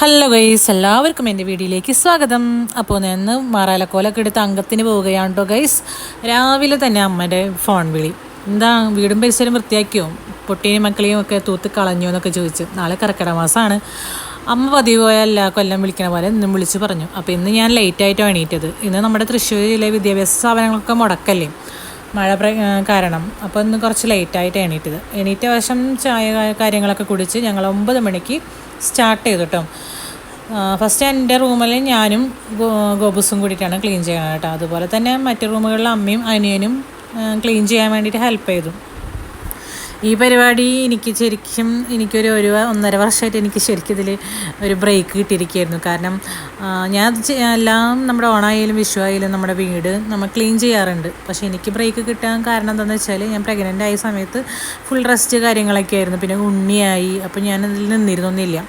Hello guys എല്ലാവർക്കും എന്റെ വീഡിയോയിലേക്ക് സ്വാഗതം. അപ്പോൾ ഇന്ന് മാറാലക്കോലൊക്കെ എടുത്ത് അംഗത്തിന് പോവുകയാണ് കേട്ടോ ഗൈസ്? രാവിലെ തന്നെ അമ്മയുടെ ഫോൺ വിളി. എന്താ വീടും പരിസരം വൃത്തിയാക്കിയോ? പൊട്ടിയും മക്കളെയും ഒക്കെ തൂത്ത് കളഞ്ഞു എന്നൊക്കെ ചോദിച്ചു. നാളെ കർക്കിടക മാസമാണ്. അമ്മ പതിവ് പോയ എല്ലാ കൊല്ലം വിളിക്കണ പോലെ ഇന്നും വിളിച്ച് പറഞ്ഞു. അപ്പോൾ ഇന്ന് ഞാൻ ലേറ്റായിട്ട് എണീറ്റത്. ഇന്ന് നമ്മുടെ തൃശ്ശൂർ ജില്ലയിലെ വിദ്യാഭ്യാസ സ്ഥാപനങ്ങളൊക്കെ മുടക്കല്ലേ? മഴ കാരണം. അപ്പോൾ ഇന്ന് കുറച്ച് ലേറ്റായിട്ട് എണീറ്റത്. എണീറ്റ വശം ചായ കാര്യങ്ങളൊക്കെ കുടിച്ച് ഞങ്ങൾ ഒമ്പത് മണിക്ക് സ്റ്റാർട്ട് ചെയ്തു കേട്ടോ. ഫസ്റ്റ് എന്റെ റൂമിൽ ഞാനും ഗോബസും കൂടിയിട്ടാണ് ക്ലീൻ ചെയ്യണത് കേട്ടോ. അതുപോലെ തന്നെ മറ്റു റൂമുകളിൽ അമ്മയും അനിയനും ക്ലീൻ ചെയ്യാൻ വേണ്ടിയിട്ട് ഹെൽപ്പ് ചെയ്തു. ഈ പരിപാടി എനിക്ക് ശരിക്കും എനിക്കൊരു ഒരു ഒന്നര വർഷമായിട്ട് എനിക്ക് ശരിക്കും ഇതിൽ ഒരു ബ്രേക്ക് കിട്ടിയിരിക്കുകയായിരുന്നു. കാരണം ഞാൻ എല്ലാം നമ്മുടെ ഓണായാലും വിഷു ആയാലും നമ്മുടെ വീട് നമ്മൾ ക്ലീൻ ചെയ്യാറുണ്ട്. പക്ഷേ എനിക്ക് ബ്രേക്ക് കിട്ടാൻ കാരണം എന്താണെന്ന് വെച്ചാൽ ഞാൻ പ്രഗ്നന്റ് ആയ സമയത്ത് ഫുൾ റെസ്റ്റ് കാര്യങ്ങളൊക്കെ ആയിരുന്നു പിന്നെ ഉണ്ണിയായി. അപ്പോൾ ഞാൻ അതിൽ നിന്നിരുന്നൊന്നുമില്ല.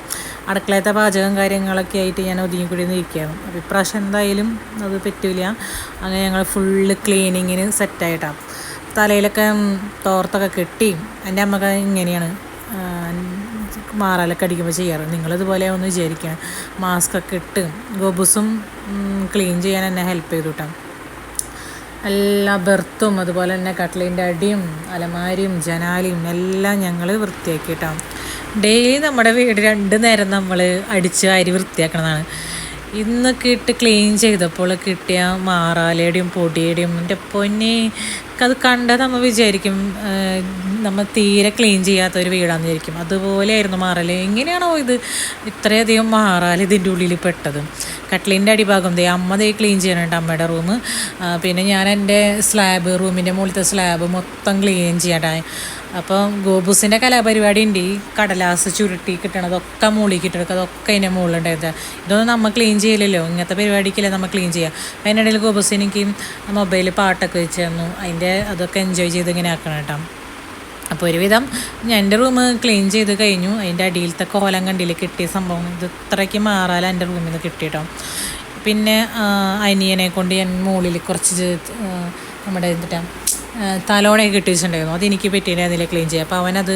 അടുക്കളയത്തെ പാചകം കാര്യങ്ങളൊക്കെ ആയിട്ട് ഞാൻ ഒതുങ്ങിക്കൂടി ഇരിക്കുകയാണ് അപ്പോൾ ഇപ്രാവശ്യം എന്തായാലും അത് പറ്റില്ല അങ്ങനെ ഞങ്ങൾ ഫുള്ള് ക്ലീനിങ്ങിന് സെറ്റായിട്ടാണ് തലയിലൊക്കെ തോർത്തൊക്കെ കെട്ടി എന്റെ അമ്മയ്ക്ക് ഇങ്ങനെയാണ് മാറാലൊക്കെ അടിക്കുമ്പോൾ ചെയ്യാറ്. നിങ്ങളിതുപോലെ ഒന്ന് വിചാരിക്കണം. മാസ്ക് ഒക്കെ ഇട്ട് ഗോബുസും ക്ലീൻ ചെയ്യാൻ എന്നെ ഹെൽപ്പ് ചെയ്തു കേട്ടോ എല്ലാ ബെർത്തും അതുപോലെ തന്നെ കട്ട്ലിന്റെ അടിയും അലമാരിയും ജനാലിയും എല്ലാം ഞങ്ങൾ വൃത്തിയാക്കിയിട്ടാണ് ഡെയിലി നമ്മുടെ വീട് രണ്ട് നേരം നമ്മൾ അടിച്ച് വാരി വൃത്തിയാക്കണതാണ്. ഇന്നൊക്കെ ഇട്ട് ക്ലീൻ ചെയ്തപ്പോൾ കിട്ടിയ മാറാലയുടെയും പൊടിയുടെയും എന്റെ പൊന്നെ അത് കണ്ടാൽ നമ്മൾ വിചാരിക്കും നമ്മൾ തീരെ ക്ലീൻ ചെയ്യാത്ത ഒരു വീടാന്ന് വിചാരിക്കും. അതുപോലെയായിരുന്നു മാറാല. എങ്ങനെയാണോ ഇത്? ഇത്രയധികം മാറാല ഇതിന്റെ ഉള്ളിൽ പെട്ടത്. കട്ട്ലിന്റെ അടിഭാഗം ദേ അമ്മ ദേ ക്ലീൻ ചെയ്യണുണ്ട് അമ്മയുടെ റൂം പിന്നെ ഞാൻ എന്റെ സ്ലാബ് റൂമിന്റെ മുകളിലത്തെ സ്ലാബ് മൊത്തം ക്ലീൻ ചെയ്യണ്ടായി അപ്പോൾ ഗോബൂസിന്റെ കലാപരിപാടി ഉണ്ട് ഈ കടലാസ് ചുരുട്ടി കിട്ടണതൊക്കെ മുകളിൽ കിട്ടണതൊക്കെ അതൊക്കെ അതിന്റെ മുകളിലുണ്ടായത് ഇതൊന്നും നമ്മൾ ക്ലീൻ ചെയ്യില്ലല്ലോ ഇങ്ങനത്തെ പരിപാടിക്കല്ലേ നമ്മൾ ക്ലീൻ ചെയ്യുക അപ്പം അതിനിടയിൽ ഗോബൂസ് എനിക്ക് മൊബൈലിൽ പാട്ടൊക്കെ വെച്ച് തന്നു. അതിന്റെ അതൊക്കെ എൻജോയ് ചെയ്ത് ഇങ്ങനെ ആക്കണം കേട്ടോ അപ്പോൾ ഒരുവിധം ഞാൻ എന്റെ റൂം ക്ലീൻ ചെയ്ത് കഴിഞ്ഞു. അതിന്റെ അടിയിലത്തെ കോലം കണ്ടിൽ കിട്ടിയ സംഭവം. ഇത് ഇത്രയ്ക്ക് മാറാല എന്റെ റൂമിൽ നിന്ന് കിട്ടിയിട്ടോ. പിന്നെ അനിയനെ കൊണ്ട് ഞാൻ മുകളിൽ കുറച്ച് നമ്മുടെ എന്തിട്ടാ തലോണയൊക്കെ കിട്ടിയിട്ടുണ്ടായിരുന്നു അത് എനിക്ക് പറ്റിയില്ല അതിലെ ക്ലീൻ ചെയ്യാം അപ്പോൾ അവനത്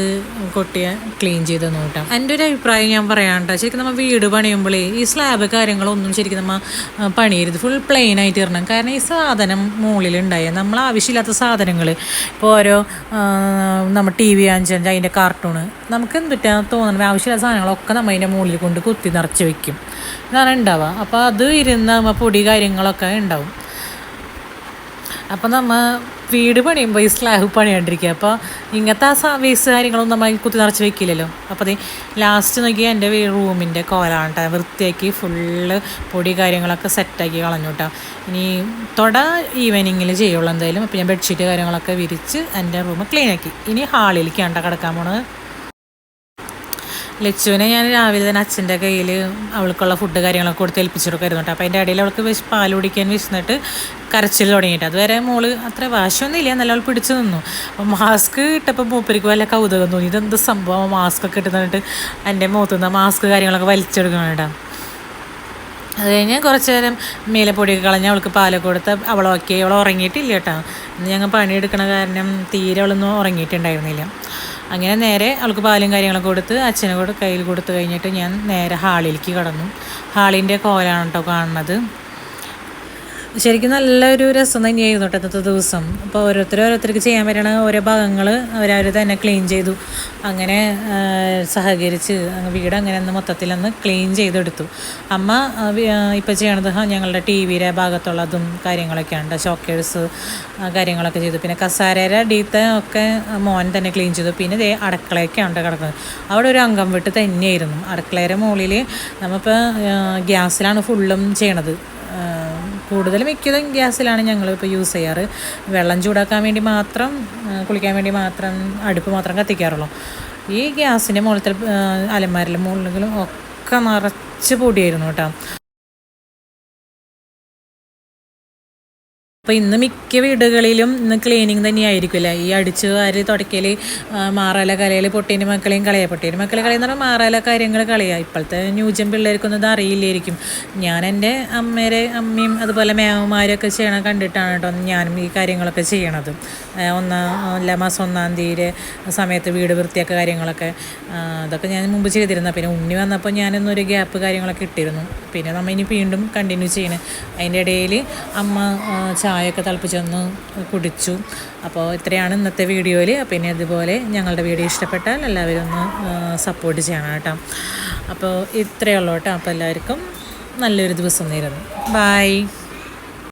കൊട്ടിയ ക്ലീൻ ചെയ്ത് നോട്ടാം എന്റെ ഒരു അഭിപ്രായം ഞാൻ പറയാണ്ട് ശരിക്കും നമ്മൾ വീട് പണിയുമ്പോഴേ ഈ സ്ലാബ് കാര്യങ്ങളൊന്നും ശരിക്കും നമ്മൾ പണിയരുത്. ഫുൾ പ്ലെയിൻ ആയിട്ട് ഇടണം. കാരണം ഈ സാധനം മുകളിലുണ്ടായ നമ്മൾ ആവശ്യമില്ലാത്ത സാധനങ്ങൾ ഇപ്പോൾ ഓരോ നമ്മൾ ടി വി അഞ്ചഞ്ച് അതിന്റെ കാർട്ടൂണ് നമുക്ക് എന്തിട്ടാ തോന്നണം ആവശ്യമില്ലാത്ത സാധനങ്ങളൊക്കെ നമ്മൾ അതിന്റെ മുകളിൽ കൊണ്ട് കുത്തി നിറച്ച് വയ്ക്കും ഇതാണ് ഉണ്ടാവുക. അപ്പോൾ അത് ഇരുന്ന് നമ്മൾ പൊടി കാര്യങ്ങളൊക്കെ ഉണ്ടാവും. അപ്പം നമ്മൾ വീട് പണിയുമ്പോൾ ഈ സ്ലാബ് പണിയാണ്ടിരിക്കുക അപ്പോൾ ഇങ്ങനത്തെ ആ വേസ്റ്റ് കാര്യങ്ങളൊന്നും നമ്മൾ കുത്തി നിറച്ച് വെക്കില്ലല്ലോ. അപ്പോൾ അതേ ലാസ്റ്റ് നോക്കിയാൽ എന്റെ റൂമിന്റെ കോലാണ് കേട്ടോ വൃത്തിയാക്കി ഫുള്ള് പൊടി കാര്യങ്ങളൊക്കെ സെറ്റാക്കി കളഞ്ഞു കേട്ടോ ഇനി തൊട ഈവനിങ്ങിൽ ചെയ്യുള്ളൂ എന്തായാലും. അപ്പോൾ ഞാൻ ബെഡ്ഷീറ്റ് കാര്യങ്ങളൊക്കെ വിരിച്ച് എന്റെ റൂം ക്ലീൻ ആക്കി. ഇനി ഹാളിലേക്ക് കണ്ട കിടക്കാൻ പോണത്. ലച്ചുവിനെ ഞാൻ രാവിലെ തന്നെ അച്ഛന്റെ കയ്യിൽ അവൾക്കുള്ള ഫുഡ് കാര്യങ്ങളൊക്കെ കൊടുത്ത് ഏൽപ്പിച്ചു കൊടുക്കായിരുന്നു കേട്ടോ. അപ്പോൾ അതിന്റെ ഇടയിൽ അവൾക്ക് വിശ പാൽ കുടിക്കാൻ വിശന്നിട്ട് കരച്ചിൽ തുടങ്ങിയിട്ട്. അതുവരെ മോൾ അത്ര വാശിയൊന്നുമില്ല. നല്ല അവൾ പിടിച്ചു നിന്നു. അപ്പോൾ മാസ്ക് ഇട്ടപ്പോൾ മൂപ്പരിക്ക് വല്ല കൗതുകം തോന്നി. ഇതെന്ത് സംഭവം? മാസ്ക് ഒക്കെ ഇട്ടുന്നിട്ട് എന്റെ മുഖത്തുനിന്ന് മാസ്ക് കാര്യങ്ങളൊക്കെ വലിച്ചെടുക്കണം കേട്ടോ. അത് കഴിഞ്ഞ് കുറച്ച് നേരം മീലപ്പൊടിയൊക്കെ പൊടിയൊക്കെ കളഞ്ഞ് അവൾക്ക് പാൽ കൊടുത്ത് അവൾ ഓക്കെ. അവൾ ഉറങ്ങിയിട്ടില്ല കേട്ടോ. ഞങ്ങൾ പണിയെടുക്കണ കാരണം തീരെ അവളൊന്നും ഉറങ്ങിയിട്ടുണ്ടായിരുന്നില്ല. അങ്ങനെ നേരെ അവൾക്ക് പാലും കാര്യങ്ങളൊക്കെ കൊടുത്ത് അച്ഛനെ കൂടെ കയ്യിൽ കൊടുത്തു കഴിഞ്ഞിട്ട് ഞാൻ നേരെ ഹാളിലേക്ക് കടന്നു. ഹാളിന്റെ കോലാണ് കേട്ടോ കാണുന്നത്. ശരിക്കും നല്ലൊരു രസം തന്നെയായിരുന്നു കേട്ടോ ഇന്നത്തെ ദിവസം. അപ്പോൾ ഓരോരുത്തർ ഓരോരുത്തർക്ക് ചെയ്യാൻ പറ്റണ ഓരോ ഭാഗങ്ങൾ അവരവർ തന്നെ ക്ലീൻ ചെയ്തു. അങ്ങനെ സഹകരിച്ച് വീട് അങ്ങനെ ഒന്ന് മൊത്തത്തിൽ ഒന്ന് ക്ലീൻ ചെയ്തെടുത്തു. അമ്മ ഇപ്പോൾ ചെയ്യണത് ഞങ്ങളുടെ ടി വിയുടെ ഭാഗത്തുള്ളതും കാര്യങ്ങളൊക്കെ ഉണ്ട് ഷോക്കേഴ്സ് കാര്യങ്ങളൊക്കെ ചെയ്തു. പിന്നെ കസാരയുടെ അടിയത്തെ ഒക്കെ മോൻ തന്നെ ക്ലീൻ ചെയ്തു. പിന്നെ ഇതേ അടുക്കളയൊക്കെ ഉണ്ട് കിടക്കുന്നത്. അവിടെ ഒരു അംഗം വിട്ട് തന്നെയായിരുന്നു. അടുക്കളയുടെ മുകളിൽ നമ്മളിപ്പോൾ ഗ്യാസിലാണ് ഫുള്ളും ചെയ്യണത്. കൂടുതൽ മിക്കതും ഗ്യാസിലാണ് ഞങ്ങൾ ഇപ്പോൾ യൂസ് ചെയ്യാറ്. വെള്ളം ചൂടാക്കാൻ വേണ്ടി മാത്രം കുളിക്കാൻ വേണ്ടി മാത്രം അടുപ്പ് മാത്രം കത്തിക്കാറുള്ളൂ. ഈ ഗ്യാസിന്റെ മുകളിലത്തെ അലമാരിലും മുകളിലും ഒക്കെ നിറച്ച് പൊടിയായിരുന്നു കേട്ടോ. അപ്പോൾ ഇന്ന് മിക്ക വീടുകളിലും ഇന്ന് ക്ലീനിങ് തന്നെയായിരിക്കില്ല ഈ അടിച്ച് വാരി തുടക്കൽ മാറാല കലയിൽ പൊട്ടീന്റെ മക്കളെയും കളയുക പൊട്ടീന്റെ മക്കളെ കളയെന്ന് പറഞ്ഞാൽ മാറാല കാര്യങ്ങൾ കളയുക ഇപ്പോഴത്തെ ന്യൂജൻ പിള്ളേർക്കൊന്നും ഇത് അറിയില്ലായിരിക്കും. ഞാൻ എന്റെ അമ്മേരെ അമ്മയും അതുപോലെ മേവന്മാരൊക്കെ ചെയ്യണ കണ്ടിട്ടാണ് കേട്ടോ ഞാനും ഈ കാര്യങ്ങളൊക്കെ ചെയ്യണത്. ഒന്നാം എല്ലാ മാസം ഒന്നാം തീയതി സമയത്ത് വീട് വൃത്തിയൊക്കെ കാര്യങ്ങളൊക്കെ അതൊക്കെ ഞാൻ മുമ്പ് ചെയ്തിരുന്നത് പിന്നെ ഉണ്ണി വന്നപ്പോൾ ഞാനൊന്നൊരു ഗ്യാപ്പ് കാര്യങ്ങളൊക്കെ ഇട്ടിരുന്നു. പിന്നെ നമ്മൾ ഇനി വീണ്ടും കണ്ടിന്യൂ ചെയ്യണേ. അതിന്റെ ഇടയിൽ അമ്മ ചായയൊക്കെ തിളപ്പിച്ചൊന്ന് കുടിച്ചു. അപ്പോൾ ഇത്രയാണ് ഇന്നത്തെ വീഡിയോയിൽ പിന്നെ അതുപോലെ ഞങ്ങളുടെ വീഡിയോ ഇഷ്ടപ്പെട്ടാൽ എല്ലാവരും ഒന്ന് സപ്പോർട്ട് ചെയ്യണം കേട്ടോ. അപ്പോൾ ഇത്രയേ ഉള്ളൂ കേട്ടോ. അപ്പോൾ എല്ലാവർക്കും നല്ലൊരു ദിവസം നേരുന്നു. ബായ്